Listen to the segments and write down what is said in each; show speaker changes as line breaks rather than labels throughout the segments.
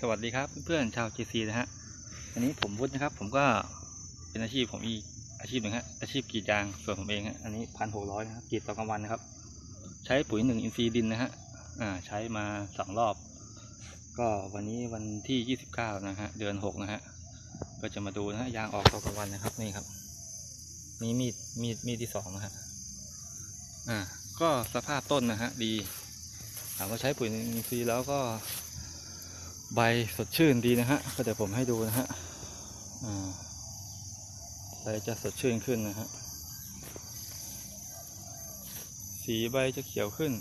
สวัสดีครับเพื่อนชาว GC นะฮะอันนี้ผมวุฒินะครับ ผมก็เป็นอาชีพผมอีกอาชีพหนึ่งฮะอาชีพกรีดยางส่วนผมเองฮะอันนี้พันหกร้อยนะครับกรีดต่อกลางวันนะครับ ใช้ปุ๋ยหนึ่งอินทรีย์ดินนะฮะอ่าใช้มาสองรอบ ก็วันนี้วันที่ยี่สิบเก้านะฮะเดือนหกนะฮะก็จะมาดูนะฮะยางออกต่อกลางวันนะครับนี่ครับนี่มีดมีดมีดที่สองนะฮะอ่าก็สภาพต้นนะฮะดีถามว่าใช้ปุ๋ยอินทรีย์แล้วก็ ใบสดชื่นดีนะฮะ ก็เดี๋ยวผมให้ดูนะฮะใบจะสดชื่นขึ้นนะฮะ สีใบจะเขียวขึ้น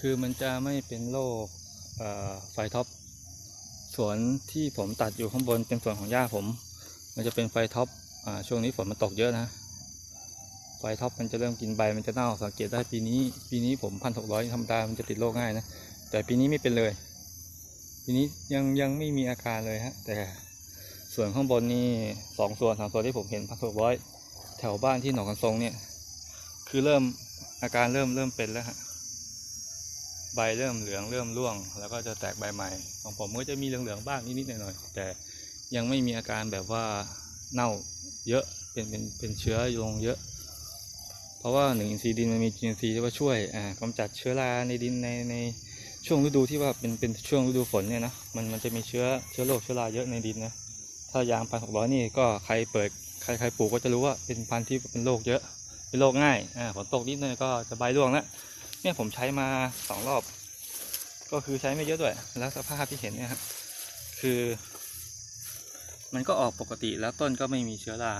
คือมันจะไม่เป็นโรคไฟท็อป สวนที่ผมตัดอยู่ข้างบนเป็นสวนของย่าผม มันจะเป็นไฟท็อปอช่วงนี้ฝนมันตกเยอะนะ ไฟท็อปมันจะเริ่มกินใบมันจะเน่าสังเกตได้ปีนี้ ปีนี้ผมพันหกร้อยธรรมดามันจะติดโรคง่ายนะ แต่ปีนี้ไม่เป็นเลย ปีนี้ยังยังไม่มีอาการเลยฮะ แต่ส่วนข้างบนนี่สองส่วนสามส่วนที่ผมเห็นพันหกร้อยแถวบ้านที่หนองกันทรงเนี่ย คือเริ่มอาการเริ่มเริ่มเป็นแล้วฮะใบเริ่มเหลืองเริ่มร่วง แล้วก็จะแตกใบใหม่ ของผมก็จะมีเหลืองๆบ้างนิดๆหน่อยๆแต่ยังไม่มีอาการแบบว่าเน่าเยอะเป็นเป็นเป็นเชื้อลงเยอะ เพราะว่าหนึ่งอินทรีย์ดินมันมีจุลินทรีย์ที่ว่าช่วยอ่ากำจัดเชื้อราในดินในใน ช่วงฤดูที่ว่าเป็นเป็นช่วงฤดูฝนเนี่ยนะมันมันจะมีเชื้อเชื้อโรคเชื้อราเยอะในดินนะถ้ายางพันหกร้อยนี่ก็ใครเปิดใครใครปลูกก็จะรู้ว่าเป็นพันธุ์ที่เป็นโรคเยอะเป็นโรคง่ายอ่าฝนตกนิดนึงก็จะใบร่วงแล้วเนี่ยผมใช้มาสองรอบ ก็คือใช้ไม่เยอะด้วย แล้วสภาพที่เห็นเนี่ยครับคือ มันก็ออกปกติแล้วต้นก็ไม่มีเชื้อรา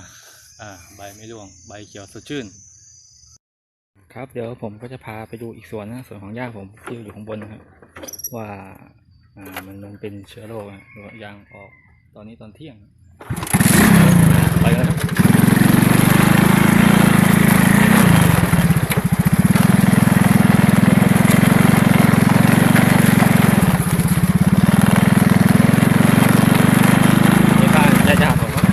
อ่าใบไม่ร่วง ใบเขียวสดชื่น ครับเดี๋ยวผมก็จะพาไปดูอีกส่วนนะส่วนของย่าผมที่อยู่ข้างบนนะครับว่าอ่ามันมันเป็นเชื้อโรคนะหรือว่ายางออกตอนนี้ตอนเที่ยง ไปแล้วครับนี่บ้านญาติๆผมครับ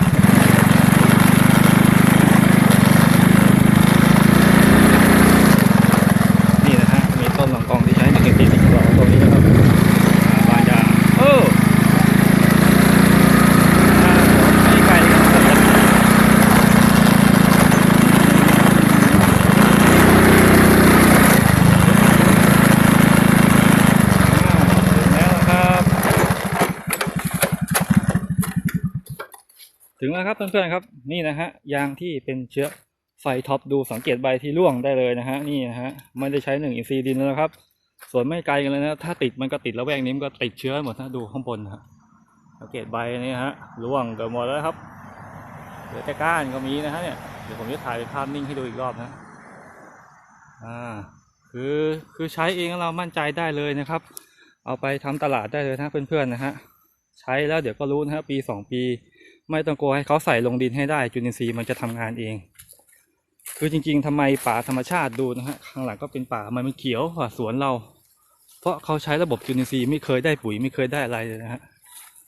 นี่นะฮะ มีต้นลองกองที่ใช้ในเกษตรอีกดอกตรงนี้นะครับอ่าบานยาเอออ่าไม่ไกลครับอ่า ถึงแล้วครับเพื่อนๆครับนี่นะฮะยางที่เป็นเชื้อไฟท็อปดูสังเกตใบที่ร่วงได้เลยนะฮะนี่นะฮะไม่ได้ใช้หนึ่งอินทรีดินแล้วครับ ส่วนไม่ไกลกันเลยนะ ถ้าติดมันก็ติดแล้วแวกนี้มันก็ติดเชื้อหมดนะดูข้างบนนะฮะสังเกตใบนี่ฮะร่วงเกือบหมดแล้วครับเหลือแต่ก้านก็มีนะฮะเนี่ยเดี๋ยวผมจะถ่ายเป็นภาพนิ่งให้ดูอีกรอบนะอ่าคือคือใช้เองเรามั่นใจได้เลยนะครับ เอาไปทำตลาดได้เลยนะเพื่อนๆนะฮะใช้แล้วเดี๋ยวก็รู้นะฮะปีสองปี ไม่ต้องกลัวให้เขาใส่ลงดินให้ได้ จุลินทรีย์มันจะทำงานเอง คือจริง ๆทำไมป่าธรรมชาติดูนะฮะข้างหลังก็เป็นป่ามันมันเขียวกว่าสวนเรา เพราะเขาใช้ระบบจุลินทรีย์ไม่เคยได้ปุ๋ยไม่เคยได้อะไรเลยนะฮะ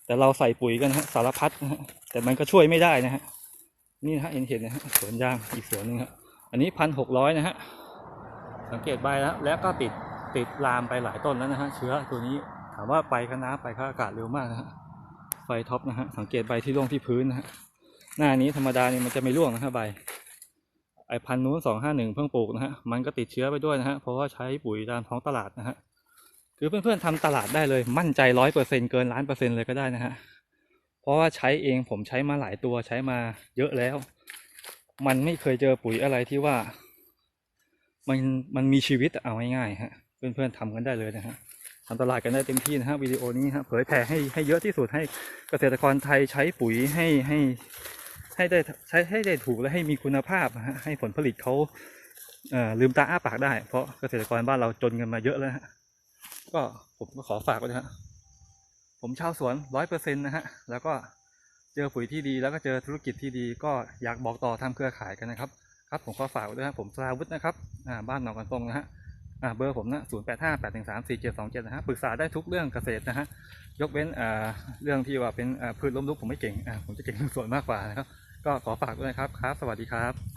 แต่เราใส่ปุ๋ยกันฮะสารพัดนะฮะแต่มันก็ช่วยไม่ได้นะฮะนี่นะฮะเห็นเห็นนะฮะสวนยางอีกสวนหนึงครับอันนี้พันหกร้อยนะฮะสังเกตใบแล้วแล้วก็ติดติดลามไปหลายต้นแล้วนะฮะเชื้อตัวนี้ถามว่าไปคณะไปข้าอากาศเร็วมากนะฮะ ไฟท็อปนะฮะสังเกตใบที่ร่วงที่พื้นนะฮะหน้านี้ธรรมดาเนี่ยมันจะไม่ร่วงนะฮะใบไอพันนู้นสองห้าหนึ่งเพิ่งปลูกนะฮะมันก็ติดเชื้อไปด้วยนะฮะเพราะว่าใช้ปุ๋ยตามท้องตลาดนะฮะคือเพื่อนๆทำตลาดได้เลยมั่นใจร้อยเปอร์เซ็นเกินล้านเปอร์เซ็นเลยก็ได้นะฮะเพราะว่าใช้เองผมใช้มาหลายตัวใช้มาเยอะแล้ว มันไม่เคยเจอปุ๋ยอะไรที่ว่า มันมันมีชีวิตเอาง่ายๆฮะ เพื่อนๆทำกันได้เลยนะฮะ ทำตลาดกันได้เต็มที่นะฮะวิดีโอนี้ฮะเผยแผ่ให้ให้เยอะที่สุดให้เกษตรกรไทยใช้ปุ๋ยให้ให้ให้ได้ใช้ให้ได้ถูกและให้มีคุณภาพฮะให้ผลผลิตเขาเอ่อลืมตาอ้าปากได้ เพราะเกษตรกรบ้านเราจนกันมาเยอะแล้วฮะก็ผมก็ขอฝากไว้นะฮะผมชาวสวนร้อยเปอร์เซ็นต์นะฮะแล้วก็เจอปุ๋ยที่ดีแล้วก็เจอธุรกิจที่ดีก็อยากบอกต่อทำเครือข่ายกันนะครับครับผมขอฝากไว้ด้วยนะผมสราวุฒินะครับอ่าบ้านหนองกันตรงนะฮะ เบอร์ผมนะศูนย์แปดห้าแปดหนึ่งสามสี่เจ็ดสองเจ็ดนะฮะปรึกษาได้ทุกเรื่องเกษตรนะฮะยกเว้นอ่าเรื่องที่ว่าเป็นอ่าพืชล้มลุกผมไม่เก่งอ่าผมจะเก่งเรื่องสวนมากกว่านะครับก็ขอฝากด้วยนะครับครับ สวัสดีครับ